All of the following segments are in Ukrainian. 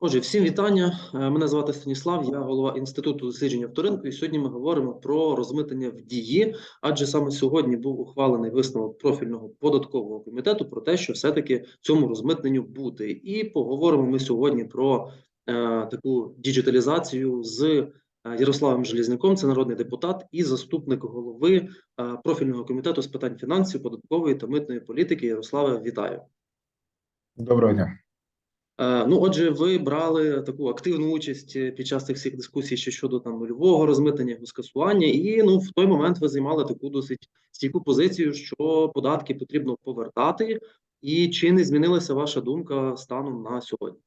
Отже, всім вітання. Е, Мене звати Станіслав, я голова інституту дослідження авторинку. І сьогодні ми говоримо про розмитнення в дії, адже саме сьогодні був ухвалений висновок профільного податкового комітету про те, що все-таки цьому розмитненню бути. І поговоримо ми сьогодні про е, таку діджиталізацію з е, Ярославом Желізняком, це народний депутат і заступник голови е, профільного комітету з питань фінансів, податкової та митної політики. Ярославе, вітаю. Доброго дня. Е, Ну, отже, ви брали таку активну участь е, під час цих всіх дискусій ще щодо там нульового розмитнення його скасування, і ну в той момент ви займали таку досить стійку позицію, що податки потрібно повертати. І чи не змінилася ваша думка станом на сьогодні?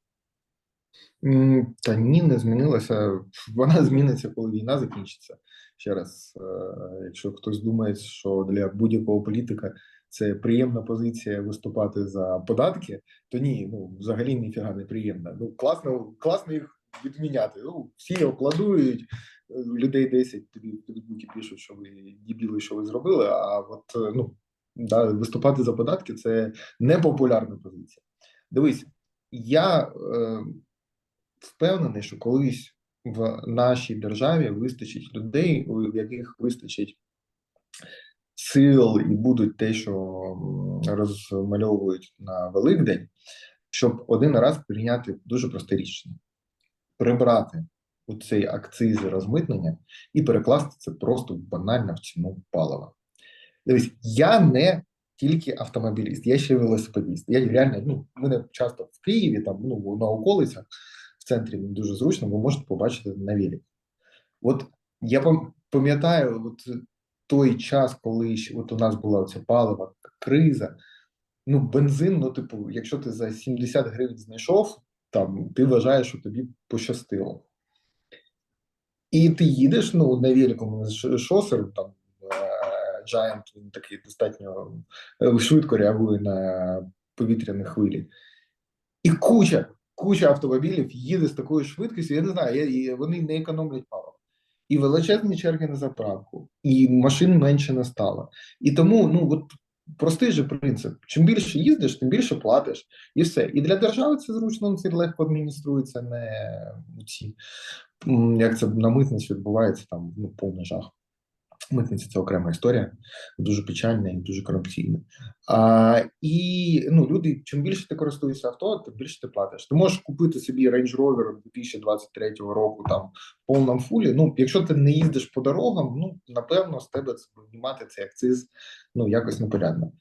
Та ні, не змінилося. Вона зміниться, коли війна закінчиться. Ще раз, е, якщо хтось думає, що для будь-якого політика це приємна позиція виступати за податки, то ні, ну взагалі ніфіга не приємна. Ну класно, класно їх відміняти. Ну всі аплодують, е, людей 10 тобі в Фейсбуці пишуть, що ви дібіли, що ви зробили. А от ну да, виступати за податки це непопулярна позиція. Дивись, я. Е, впевнений, що колись в нашій державі вистачить людей, у яких вистачить сил і будуть те, що розмальовують на Великдень, щоб один раз прийняти дуже просте рішення: прибрати у цей акциз розмитнення і перекласти це просто банально в ціну палива. Дивись, я не тільки автомобіліст, я ще й велосипедист. Я реально, ну, мене часто в Києві, там, ну, на околицях, в центрі дуже зручно, ви можете побачити на велику. От я пам'ятаю от той час, коли от у нас була ця палива криза. Ну, бензин, ну, типу, якщо ти за 70 гривень знайшов, там ти вважаєш, що тобі пощастило. І ти їдеш ну, на великому ш- шосеру, там е, Giant, він такий достатньо е, швидко реагує на повітряні хвилі. І куча, куча автомобілів їде з такою швидкістю, я не знаю, я, вони не економлять паливо. І величезні черги на заправку, і машин менше не стало. І тому, ну от простий же принцип: чим більше їздиш, тим більше платиш, і все. І для держави це зручно, це легко адмініструється, не ці як це на митниці відбувається там ну, повний жах. Митниця це окрема історія, дуже печальна і дуже корупційна. А, і ну, люди, чим більше ти користуєшся авто, тим більше ти платиш. Ти можеш купити собі Range Rover 2023 року там в повному фулі. Ну, якщо ти не їздиш по дорогам, ну напевно з тебе знімати цей акциз ну якось непорядно.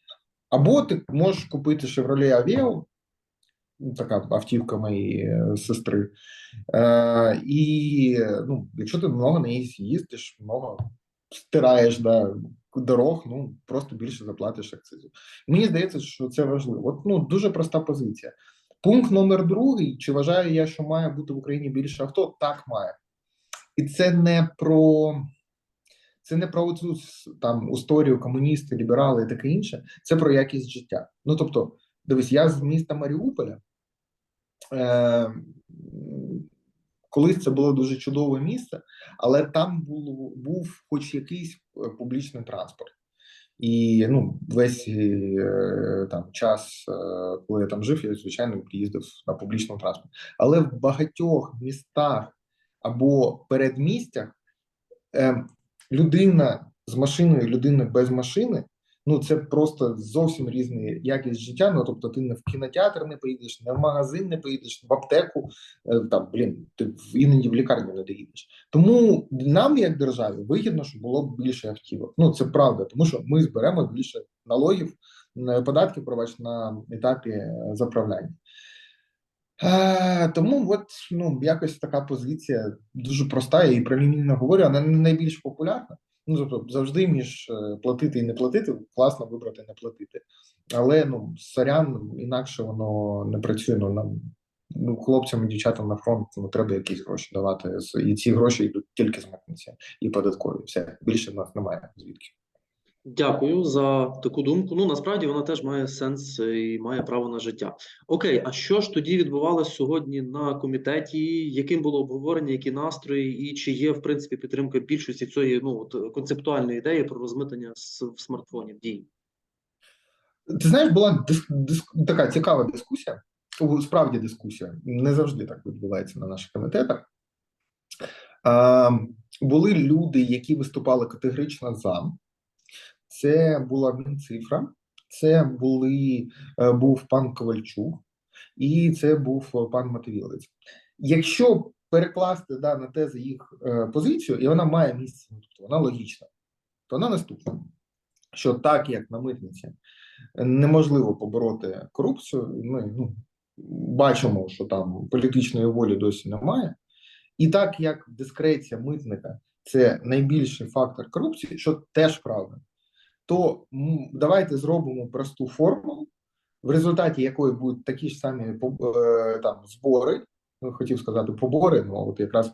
Або ти можеш купити Chevrolet Aveo, така автівка моєї е, сестри. Е, і ну, якщо ти много на ній їздиш, много стираєш да, дорог, ну просто більше заплатиш акцизу. Мені здається, що це важливо. От ну дуже проста позиція. Пункт номер другий: чи вважаю я, що має бути в Україні більше авто? Так має. І це не про. Це не про цю там історію комуністи, ліберали і таке інше. Це про якість життя. Ну тобто, дивись, я з міста Маріуполя. Е, колись це було дуже чудове місце, але там було, був хоч якийсь е, публічний транспорт. І ну, весь е, там час, е, коли я там жив, я звичайно їздив на публічному транспорті. Але в багатьох містах або передмістях е, людина з машиною, людина без машини. Ну, це просто зовсім різна якість життя. Ну, тобто, ти не в кінотеатр не поїдеш, не в магазин не поїдеш, в аптеку, е, там, блін, ти іноді в лікарню не доїдеш. Тому нам, як державі, вигідно, щоб було більше автівок. Ну, це правда, тому що ми зберемо більше налогів, е, податків, пробач, на етапі е, заправляння. А, тому от ну якось така позиція дуже проста і прелюмінно говорю, вона не найбільш популярна. Ну тобто завжди між е, платити і не платити класно вибрати не платити. Але ну сорян, інакше воно не працює. Ну нам ну, хлопцям і дівчатам на фронт ну, треба якісь гроші давати. І ці гроші йдуть тільки з митниці і податкові. Все більше в нас немає звідки. Дякую за таку думку. Ну насправді вона теж має сенс і має право на життя. Окей, а що ж тоді відбувалося сьогодні на комітеті? Яким було обговорення, які настрої, і чи є в принципі підтримка більшості цієї ну от концептуальної ідеї про розмитнення с- в смартфоні в дії? Ти знаєш, була дис, дис, така цікава дискусія. справді дискусія. Не завжди так відбувається на наших комітетах. Е, були люди, які виступали категорично за. Це була Мінцифра, це були, е, був пан Ковальчук, і це був е, пан Матвілець. Якщо перекласти да, на тези їх е, позицію, і вона має місце, ну, тобто вона логічна, то вона наступна: що так як на митниці неможливо побороти корупцію, ми ну, бачимо, що там політичної волі досі немає. І так як дискреція митника це найбільший фактор корупції, що теж правда, то давайте зробимо просту формулу, в результаті якої будуть такі ж самі е, там збори. ну, Хотів сказати побори, ну от якраз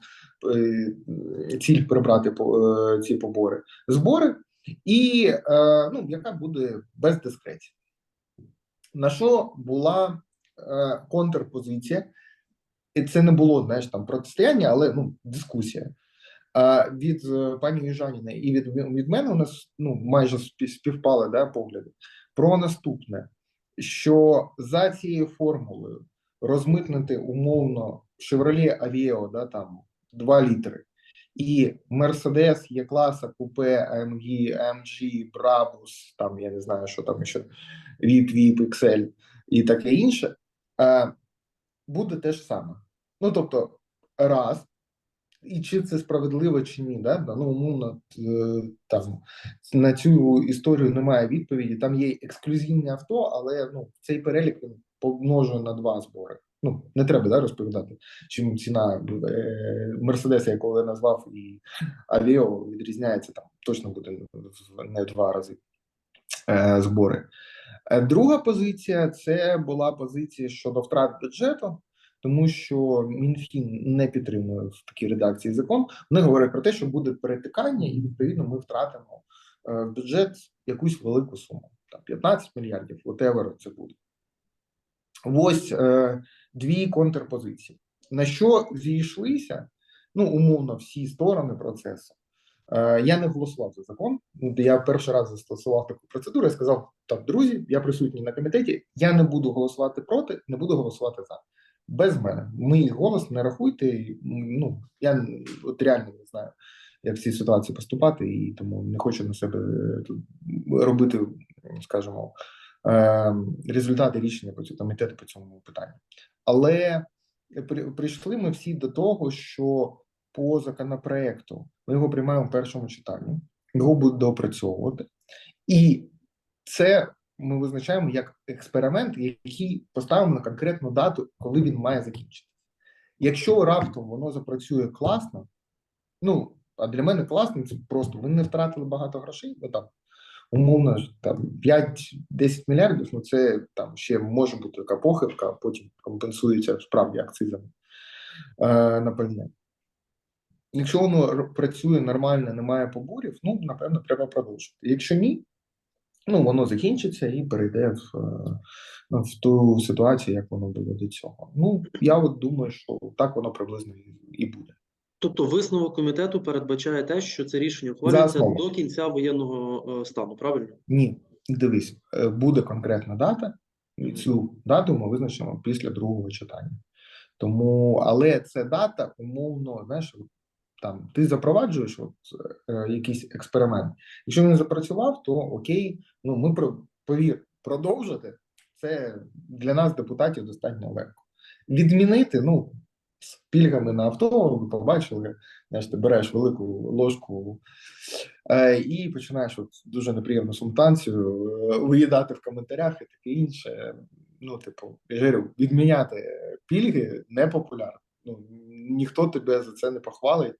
е, ціль прибрати е, ці побори, збори, і ну, яка буде без дискреції. На що була контрпозиція? І це не було знаєш, там протистояння, але ну, дискусія. А від е, пані Южаніної і від, від мене у нас ну, майже співпали да, погляди про наступне: що за цією формулою розмитнити умовно Chevrolet Aveo, да, там 2 літри, і Mercedes є класа купе AMG, AMG, Brabus, там я не знаю, що там ще VIP, VIP, XL і таке інше, е, буде те ж саме. Ну тобто, раз. І чи це справедливо чи ні, да? Ну умовно е, там на цю історію немає відповіді. Там є ексклюзивні авто, але ну цей перелік він помножує на два збори. Ну не треба да, розповідати, чим ціна е, Мерседеса, якого я назвав, і Авіо відрізняється там. Точно буде не в два рази е, збори. Е, Друга позиція це була позиція щодо втрат бюджету, тому що Мінфін не підтримує в такій редакції закон. Вони говорять про те, що буде перетикання, і відповідно ми втратимо е, в бюджет якусь велику суму, там 15 мільярдів, whatever це буде. Ось е, дві контрпозиції. На що зійшлися? Ну, умовно, всі сторони процесу. Е, я не голосував за закон. Ну, Я перший раз застосував таку процедуру. Я сказав: так, друзі, я присутній на комітеті. Я не буду голосувати проти, не буду голосувати за. Без мене. Мій голос не рахуйте. Ну я от реально не знаю, як в цій ситуації поступати, і тому не хочу на себе е, робити, скажімо, е, результати рішення комітету по цьому питанню. Але при- прийшли ми всі до того, що по законопроекту ми його приймаємо в першому читанні, його будуть доопрацьовувати, і це ми визначаємо як експеримент, який поставимо на конкретну дату, коли він має закінчитися. Якщо раптом воно запрацює класно, ну а для мене класно, це просто ми не втратили багато грошей, ну там умовно там 5-10 мільярдів, ну це там ще може бути така похибка, а потім компенсується справді акцизами е, на пальне. Якщо воно працює нормально, немає поборів, ну напевно, треба продовжити. Якщо ні, ну воно закінчиться і перейде в, е, в ту ситуацію, як воно було до цього. Ну я от думаю, що так воно приблизно і- буде. Тобто висновок комітету передбачає те, що це рішення ухвалюється до кінця воєнного е, стану, правильно? Ні, дивись, е, буде конкретна дата, і цю дату ми визначимо після другого читання. Тому, але це дата умовно, знаєш, там ти запроваджуєш от, е, якийсь експеримент. Якщо він не запрацював, то окей, ну ми про повір, продовжити це для нас, депутатів, достатньо легко. Відмінити, ну, з пільгами на авто, ви побачили, знаєш, ти береш велику ложку е, і починаєш от дуже неприємну сумтанцію е, виїдати в коментарях і таке інше. Ну, типу, я говорю, відміняти пільги непопулярно. Ну, ніхто тебе за це не похвалить,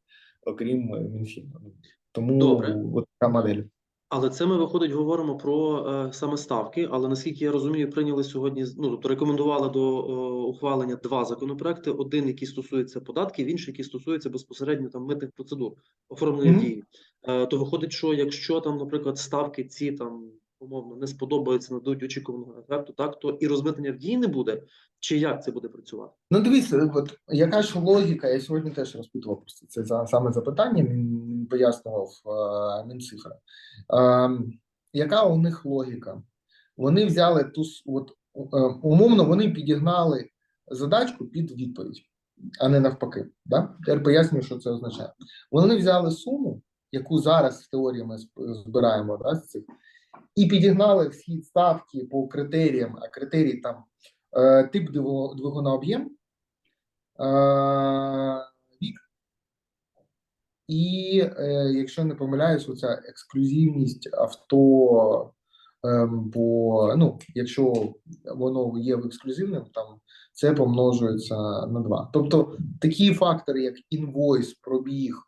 окрім е, Мінфіну. Ну, Тому Добре. от така модель. Але це ми виходить, говоримо про е, саме ставки. Але наскільки я розумію, прийняли сьогодні ну тобто рекомендували до е, ухвалення два законопроекти: один, який стосується податків, інший, який стосується безпосередньо там митних процедур оформлення Мгм. дії. Е, то виходить, що якщо там, наприклад, ставки ці там умовно не сподобаються, не дадуть очікуваного ефекту, так то і розмитнення в дії не буде. Чи як це буде працювати? Ну, дивись, е, от яка ж логіка? Я сьогодні теж розпитував просто це за саме запитання. Він пояснював е, Мінцифра. Е, яка у них логіка? Вони взяли ту от е, умовно, вони підігнали задачку під відповідь, а не навпаки. Да? Тепер пояснюю, що це означає. Вони взяли суму, яку зараз в теорії ми збираємо да, з цих, і підігнали всі ставки по критеріям, а критерії там е, тип двигу- двигуна об'єм, е, вік. І е, якщо не помиляюсь, оця ексклюзивність авто. Ем, бо ну, якщо воно є ексклюзивним, там це помножується на 2. Тобто такі фактори, як інвойс, пробіг,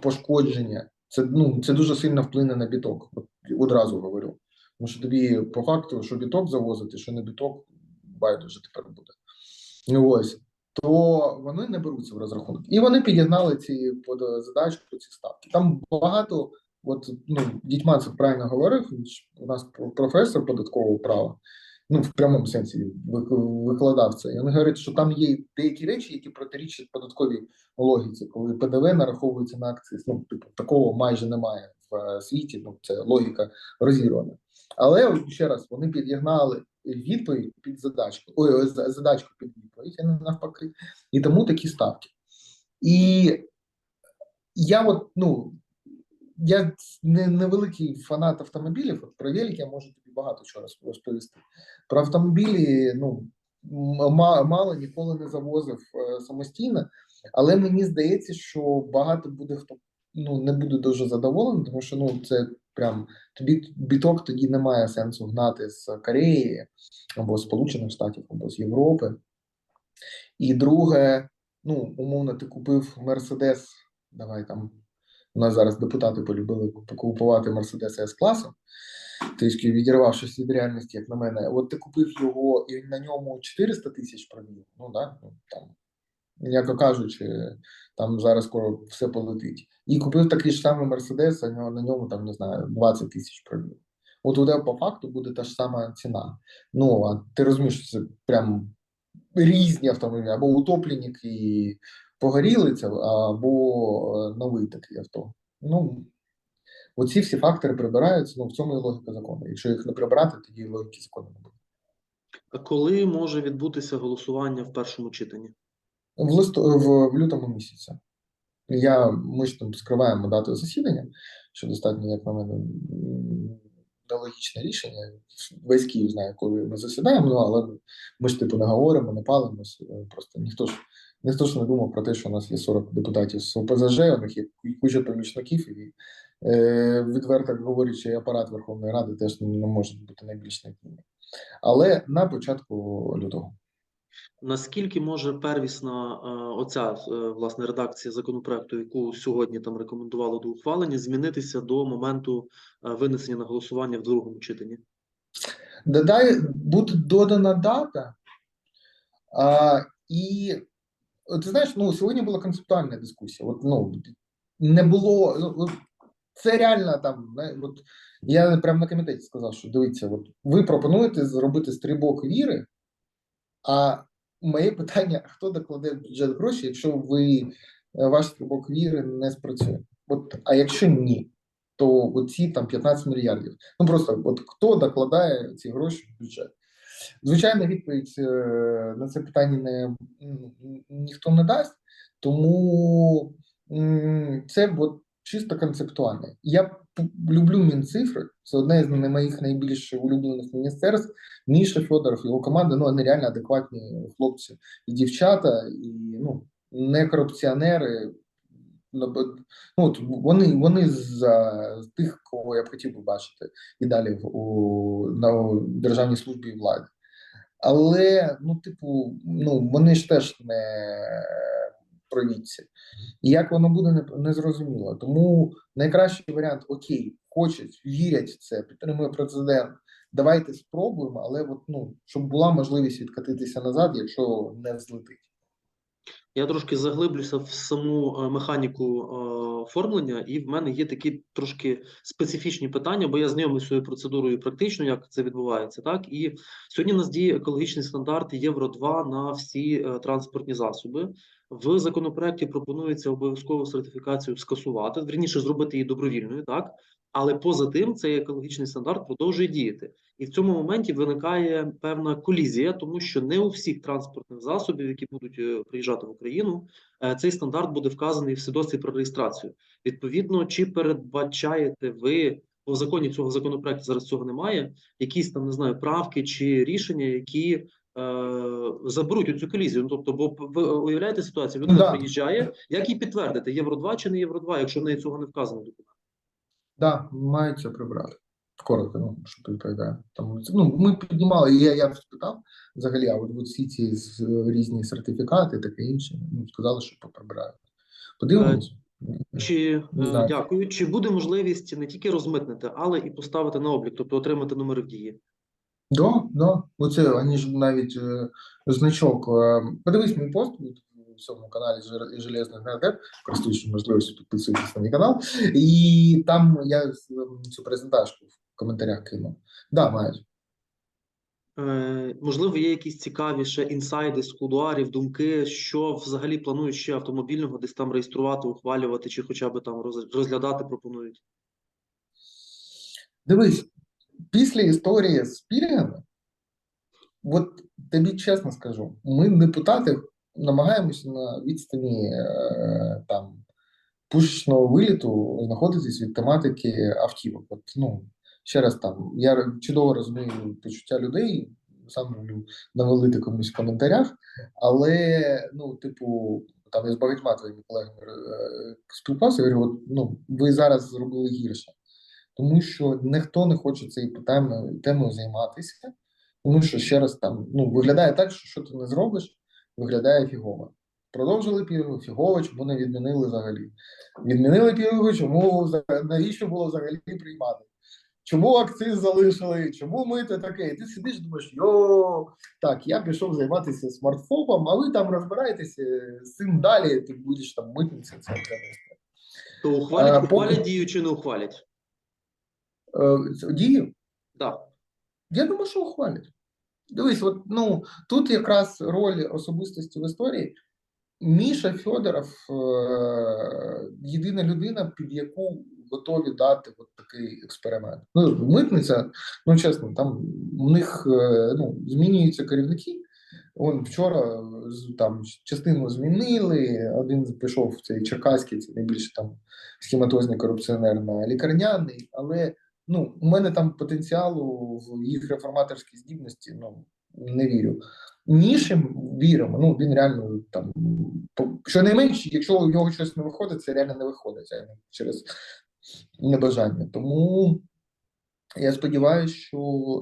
пошкодження, це ну це дуже сильно вплине на біток. От одразу говорю. Тому що тобі по факту, що біток завозити, що не біток, байдуже тепер буде. Ось то вони не беруться в розрахунок. І вони підігнали ці задачку, ці ставки. Там багато, от ну дітьма це правильно говорив. У нас про- професор податкового права, ну в прямому сенсі вик- викладав це. І він говорить, що там є деякі речі, які протирічать податковій логіці, коли ПДВ нараховується на акциз. Ну, типу, такого майже немає в е, світі. Ну, це логіка розірвана. Але ще раз вони підігнали відповідь під задачку, ой, ой, задачку під відповідь, а не навпаки. І тому такі ставки. І я от, ну, я не, великий фанат автомобілів. От про велик я можу багато чого розповісти. Про автомобілі, ну, мало ніколи не завозив е, самостійно, але мені здається, що багато буде хто ну, не буде дуже задоволений, тому що ну, це прям тобі біток тоді немає сенсу гнати з Кореї або Сполучених Штатів, або з Європи. І друге, ну, умовно, ти купив Мерседес, давай там. У нас зараз депутати полюбили купувати Мерседес с класу, трішки відірвавшись від реальності, як на мене. От ти купив його і на ньому 400 тисяч пробіг. Ну да, ну там, м'яко кажучи, там зараз скоро все полетить. І купив такий ж самий Мерседес, а на ньому там не знаю 20 тисяч пробіг. От у тебе по факту буде та ж сама ціна. Ну а ти розумієш, що це прям різні автомобілі, або утопленник і погорілиця, або е, новий такий авто. Ну, оці всі фактори прибираються, ну в цьому і логіка закону. Якщо їх не прибирати, тоді логіки закону не буде. А коли може відбутися голосування в першому читанні? В, листо, в, в лютому місяці. Я, ми ж там скриваємо дату засідання, що достатньо, як на мене, нелогічне рішення. Весь Київ знає, коли ми засідаємо, ну але ми ж типу не говоримо, не палимось. е, Просто ніхто ж ніхто ж не думав про те, що у нас є 40 депутатів з ОПЗЖ, у них є куча помічників, і відверто говорячи, апарат Верховної Ради теж не може бути найбільш надійним. Але на початку лютого. Наскільки може первісна е, оця е, власне редакція законопроекту, яку сьогодні там рекомендували до ухвалення, змінитися до моменту е, винесення на голосування в другому читанні? Додай, буде додана дата, а, і от, ти знаєш, ну сьогодні була концептуальна дискусія. От, ну, не було. Це реально там. От, я прямо на комітеті сказав, що дивіться, от ви пропонуєте зробити стрибок віри, а моє питання: хто докладе в бюджет гроші, якщо ви е, ваш стрибок віри не спрацює? От, а якщо ні, то оці там 15 мільярдів. Ну просто от хто докладає ці гроші в бюджет? Звичайно, відповідь е, на це питання не ніхто не дасть, тому це от чисто концептуальне. Я люблю Мінцифри, це одне з моїх найбільш улюблених міністерств. Міша Федоров, його команда, ну вони реально адекватні хлопці і дівчата, і ну не корупціонери. Ну, вони, вони з тих, кого я б хотів би бачити і далі у на державній службі і владі. Але, ну, типу, ну вони ж теж не провідці. І як воно буде, не, не зрозуміло. Тому найкращий варіант окей, хочуть, вірять в це, підтримує президент. Давайте спробуємо, але от, ну, щоб була можливість відкатитися назад, якщо не взлетить. Я трошки заглиблюся в саму е, механіку е, оформлення, і в мене є такі трошки специфічні питання, бо я знайомий цією процедурою практично, як це відбувається. Так і сьогодні у нас діє екологічний стандарт Євро 2 на всі е, транспортні засоби. В законопроекті пропонується обов'язкову сертифікацію скасувати, вірніше зробити її добровільною, так Але поза тим, цей екологічний стандарт продовжує діяти. І в цьому моменті виникає певна колізія, тому що не у всіх транспортних засобів, які будуть е, приїжджати в Україну, е, цей стандарт буде вказаний в свідоцтві про реєстрацію. Відповідно, чи передбачаєте ви по законі цього законопроекту зараз цього немає, якісь там не знаю правки чи рішення, які заберуть цю колізію. Ну, тобто, бо ви уявляєте ситуацію, людина Да. приїжджає, як їй підтвердити, євро 2 чи не євро 2, якщо в неї цього не вказано в документі? Да, мають це прибрати. Коротко, ну, що відповідає. Тому ну, ми піднімали, я, я спитав взагалі, а от, от всі ці різні сертифікати, таке інше, ну, сказали, що прибирають. Подивимось. Чи Не е, дякую, чи буде можливість не тільки розмитнити, але і поставити на облік, тобто отримати номери в дії? Да, да. Оце вони ж навіть е, значок. е, подивись мій пост у цьому каналі «Жер- Железний Гнардеп, користуючись можливістю підписуйтесь на мій канал. І там я ем, цю презентажку в коментарях кинув. Да, мають. Е, можливо, є якісь цікаві ще інсайди з кулуарів, думки, що взагалі планують ще автомобільного десь там реєструвати, ухвалювати, чи хоча б там розглядати пропонують. Дивись, після історії з пільгами, от тобі чесно скажу, ми, депутати, намагаємося на відстані е, там пушечного виліту знаходитись від тематики автівок. От, ну, ще раз там, я чудово розумію почуття людей, сам люблю навалити комусь в коментарях, але, ну, типу, там я з багатьма твоїми колегами е, спілкувався, я говорю, от, ну, ви зараз зробили гірше тому що ніхто не хоче цією темою, темою займатися, тому що ще раз там ну виглядає так, що що ти не зробиш, виглядає фігово. Продовжили пільгу, фігово, чому не відмінили взагалі. Відмінили пільгу, чому навіщо було взагалі приймати? Чому акциз залишили? Чому мити таке? І ти сидиш, думаєш, йо, так, я пішов займатися смартфоном, а ви там розбираєтеся з цим далі, ти будеш там митниця це. То ухвалять, Е, поки- ухвалять дію чи не ухвалять? Е, дію Так. Я думаю, що ухвалять. Дивись, от, ну, тут якраз роль особистості в історії. Міша Федоров е- єдина людина, під яку готові дати от такий експеримент. Ну, митниця, ну чесно, там у них е, ну, змінюються керівники. Он вчора там частину змінили, один пішов в цей Черкаський, це найбільше там схематозний корупціонер на лікарняний, але ну, у мене там потенціалу в їх реформаторській здібності, ну не вірю. Нішим віримо. Ну він реально там щонайменше, якщо у нього щось не виходить, це реально не виходить через небажання. Тому я сподіваюся, що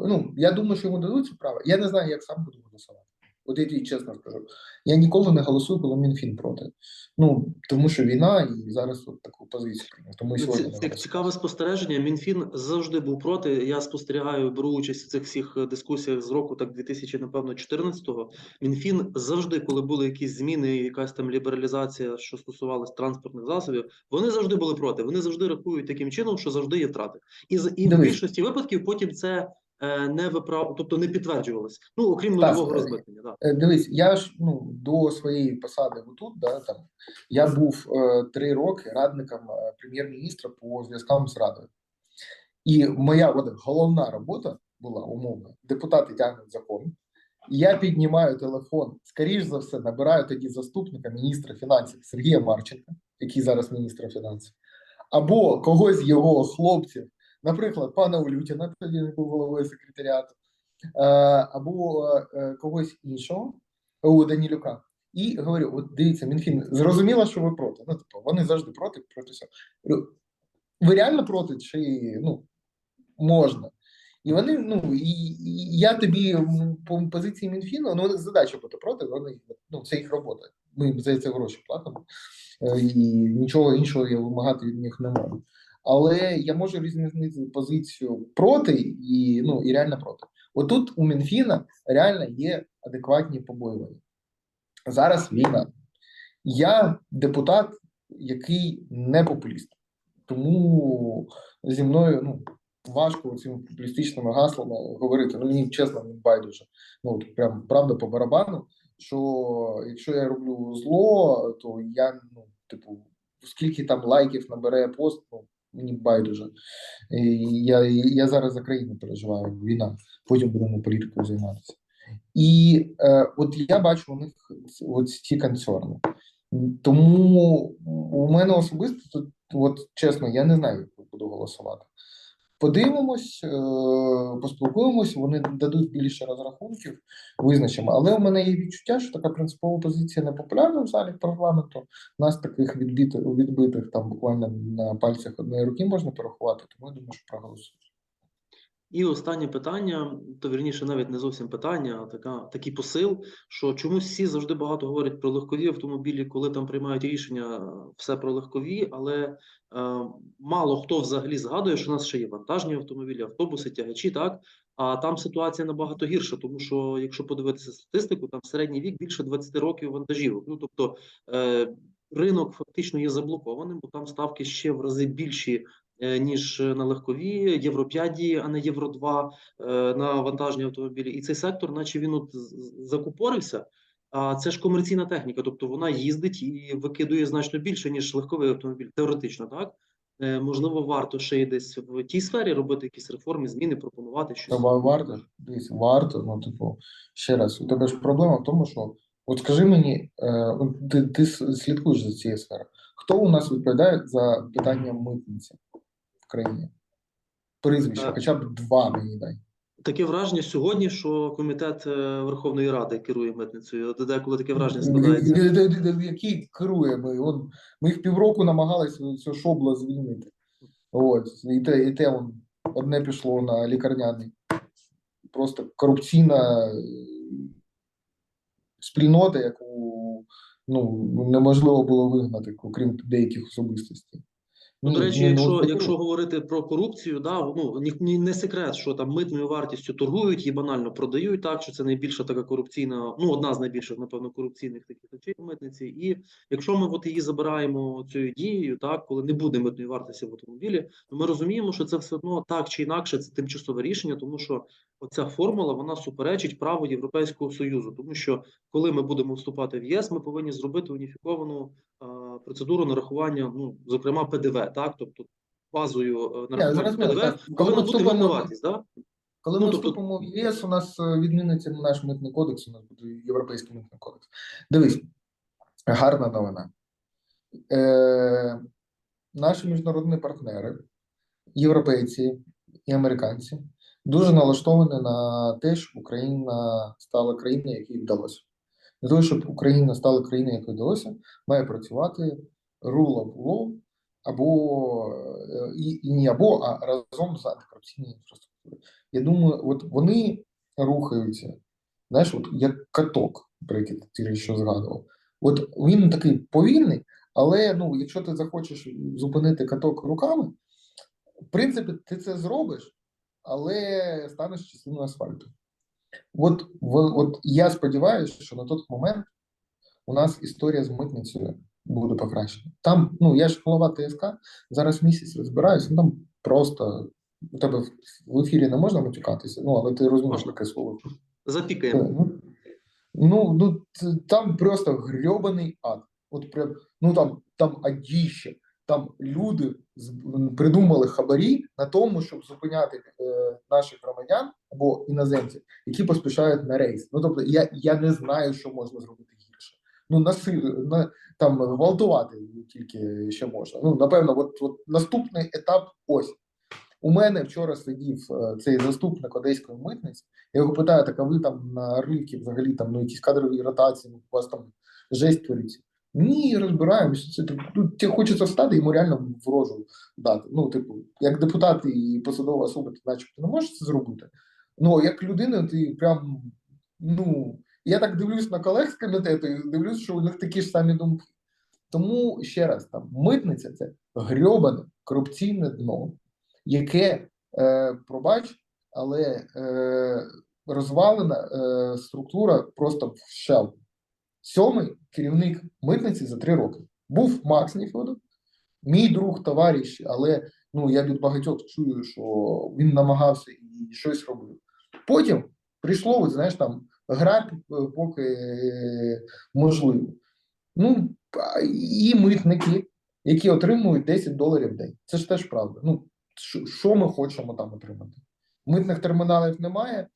ну я думаю, що йому дадуть право. Я не знаю, як сам буду голосувати. От я тобі чесно скажу. Я ніколи не голосую, коли Мінфін проти. Ну тому що війна і зараз от таку позицію прийняв. Тому і Ну, сьогодні Це, це цікаве спостереження. Мінфін завжди був проти. Я спостерігаю, беру участь в цих всіх е, дискусіях з року, так 2000, напевно, 14-го. Мінфін завжди, коли були якісь зміни, якась там лібералізація, що стосувалась транспортних засобів, вони завжди були проти. Вони завжди рахують таким чином, що завжди є втрати. І і в більшості випадків потім це не виправ, тобто не підтверджувалось. Ну окрім Так, нульового е, розмитнення. Да. Е, Дивись, я ж ну до своєї посади отут, да, там я був е, три роки радником е, прем'єр-міністра по зв'язкам з радою. І моя от, головна робота була умовно: депутати тягнуть закон. Я піднімаю телефон, скоріш за все, набираю тоді заступника міністра фінансів Сергія Марченка, який зараз міністр фінансів, або когось з його хлопців, наприклад, пана Улютіна, тоді був головою секретаріату, е, або е, когось іншого у Данілюка. І говорю: от дивіться, Мінфін, зрозуміло, що ви проти. Ну, тобто, вони завжди проти, проти всього. Ви реально проти, чи ну, можна? І вони, ну і, і я тобі по позиції Мінфіну, ну задача бути проти, вони ну це їх робота. Ми їм за це гроші платимо, е, і нічого іншого я вимагати від них не можу. Але я можу різнити позицію проти і ну і реально проти. Отут у Мінфіна реально є адекватні побоювання. Зараз війна. Я депутат, який не популіст. Тому зі мною ну, важко цими популістичними гаслами говорити. Ну, мені чесно, не байдуже. Ну, от прям правда по барабану, що якщо я роблю зло, то я, ну, типу, скільки там лайків набере пост, ну, Мені байдуже. Я, я зараз за країну переживаю, війна, потім будемо політикою займатися. І е, от я бачу у них от ці концерни. Тому у мене особисто, от чесно, я не знаю, як буду голосувати. Подивимось, е, поспілкуємось, вони дадуть більше розрахунків, визначимо. Але у мене є відчуття, що така принципова позиція не популярна в залі парламенту. Нас таких відбитих, відбитих там буквально на пальцях одної руки можна порахувати, тому я думаю, що проголосують. І останнє питання, то вірніше, навіть не зовсім питання, а така, такий посил, що чомусь всі завжди багато говорять про легкові автомобілі, коли там приймають рішення е, все про легкові, але е, мало хто взагалі згадує, що у нас ще є вантажні автомобілі, автобуси, тягачі, так? А там ситуація набагато гірша, тому що якщо подивитися статистику, там середній вік більше 20 років вантажівок. Ну тобто е, ринок фактично є заблокованим, бо там ставки ще в рази більші ніж на легкові, Євро 5, а не Євро 2 е, на вантажні автомобілі. І цей сектор, наче він от закупорився. А це ж комерційна техніка, тобто вона їздить і викидує значно більше, ніж легковий автомобіль, теоретично, так? Е, Можливо, варто ще й десь в тій сфері робити якісь реформи, зміни, пропонувати щось. Та варто, дивись, варто, ну, типу, ще раз, у тебе ж проблема в тому, що от скажи мені, е, ти, ти слідкуєш за цією сферою. Хто у нас відповідає за питання митниці країні? Прізвище, хоча б два мені дай. Таке враження сьогодні, що комітет е, Верховної Ради керує митницею. Деколи таке враження складається. Який керує ми? Он, ми їх півроку намагалися цього шобла звільнити. От, і те, і те он, одне пішло на лікарняний. Просто корупційна е, спільнота, яку ну, неможливо було вигнати, окрім деяких особистостей. Ну, до речі, якщо, якщо говорити про корупцію, да, ну ні, ні, не секрет, що там митною вартістю торгують і банально продають, так що це найбільша така корупційна, ну одна з найбільших, напевно, корупційних таких речей митниці. І якщо ми от її забираємо цією дією, так коли не буде митної вартості в автомобілі, то ми розуміємо, що це все одно так чи інакше це тимчасове рішення, тому що оця формула вона суперечить праву Європейського союзу, тому що коли ми будемо вступати в ЄС, ми повинні зробити уніфіковану процедуру нарахування, ну зокрема ПДВ, так тобто базою е, нарахування зрозуміло, ПДВ. Коли повинна ми бути вартість, да? Коли Ну, ми тобто- вступимо в ЄС, у нас е, відміниться наш митний кодекс, у нас буде європейський митний кодекс. Дивись, гарна новина. Е, наші міжнародні партнери, європейці і американці, дуже налаштовані на те, щоб Україна стала країною, якій вдалося. Для того, щоб Україна стала країною, якій вдалося, має працювати rule of law або е, і, і не або, а разом з антикорупційною інфраструктурою. Я думаю, от вони рухаються, знаєш, от як каток, про який ти що згадував. От він такий повільний, але ну, якщо ти захочеш зупинити каток руками, в принципі, ти це зробиш, але станеш частиною асфальту. От, от я сподіваюся, що на той момент у нас історія з митницею буде покращена. Там, ну я ж голова ТСК, зараз місяць розбираюся, ну там просто у тебе в- ефірі не можна матюкатися, ну але ти розумієш таке слово. Запікаємо. Ну, ну, ну там просто грьобаний ад. От прям, ну там, там адіще, там люди придумали хабарі на тому, щоб зупиняти е, наших громадян або іноземців, які поспішають на рейс. Ну тобто, я, я не знаю, що можна зробити гірше. Ну, насилу, на там гвалтувати тільки ще можна. Ну, напевно, от, от наступний етап ось. У мене вчора сидів е, цей заступник одеської митниці. Я його питаю, так а ви там на ринки взагалі там ну якісь кадрові ротації, ну, у вас там жесть твориться. Ні, розбираємося. Це так, ну, тебе хочеться встати, йому реально в рожу дати. Ну, типу, як депутат і посадова особа, ти начебто не можеш це зробити. Ну, як людина, ти прям ну. Я так дивлюсь на колег з комітету і дивлюсь, що у них такі ж самі думки. Тому ще раз там митниця це грьобане корупційне дно, яке, е, пробач, але е, розвалена е, структура просто в щел. Сьомий керівник митниці за три роки був Макс Ніфедов, мій друг, товариш, але ну я від багатьох чую, що він намагався і щось робив. Потім прийшло, от, знаєш, там гра е, поки е, можливо. Ну, і митники які отримують 10 доларів в день. Це ж теж правда. Ну, що ми хочемо там отримати? Митних терміналів немає,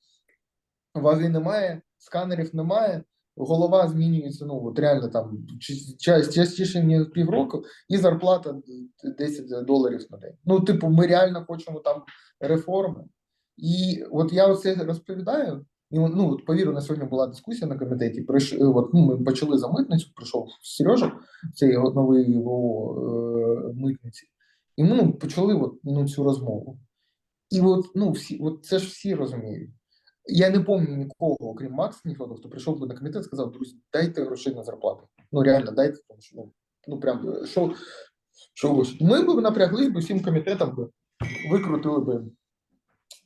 ваги немає, сканерів немає. Голова змінюється, ну от реально там частіше ніж півроку, і зарплата 10 доларів на день. Ну, типу, ми реально хочемо там реформи. І от я оце розповідаю. І ну от повірю, на сьогодні була дискусія на комітеті. Приш, е, от, ну, ми почали за митницю, прийшов Сережа, це його новий його е, митниці. І ми ну, почали от, ну, цю розмову. І от, ну, всі, от це ж всі розуміють. Я не пам'ятаю нікого, окрім Макса, ніхто, хто прийшов би на комітет і сказав, друзі, дайте грошей на зарплати. Ну реально, дайте, тому що ну, ну прям е, що, що ви. Ми б напряглись би всім комітетам би, викрутили би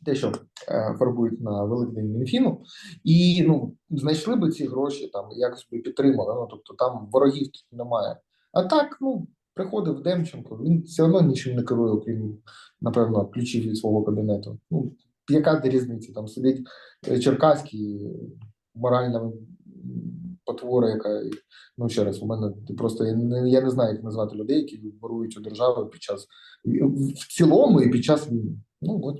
те, що е, фарбують на Великдень Мінфіну, і ну, знайшли би ці гроші, там якось би підтримали. Ну, тобто там ворогів тут немає. А так, ну, приходив Демченко, він все одно нічим не керує, окрім, напевно, ключів від свого кабінету. Ну, яка різниця? Там сидить е, Черкаський, моральна потвора, яка ну ще раз, у мене просто я не, я не знаю, як назвати людей, які ворують у держави під час в цілому і під час війни. Ну от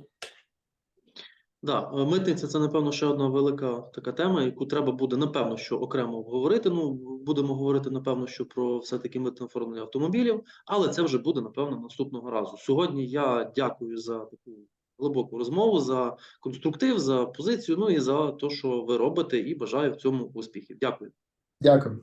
Да, е, митниця це напевно ще одна велика така тема, яку треба буде напевно що окремо обговорити. Ну будемо говорити напевно, що про все таки митне оформлення автомобілів, але це вже буде напевно наступного разу. Сьогодні я дякую за таку глибоку розмову, за конструктив, за позицію. Ну і за те, що ви робите, і бажаю в цьому успіхів. Дякую. дякую.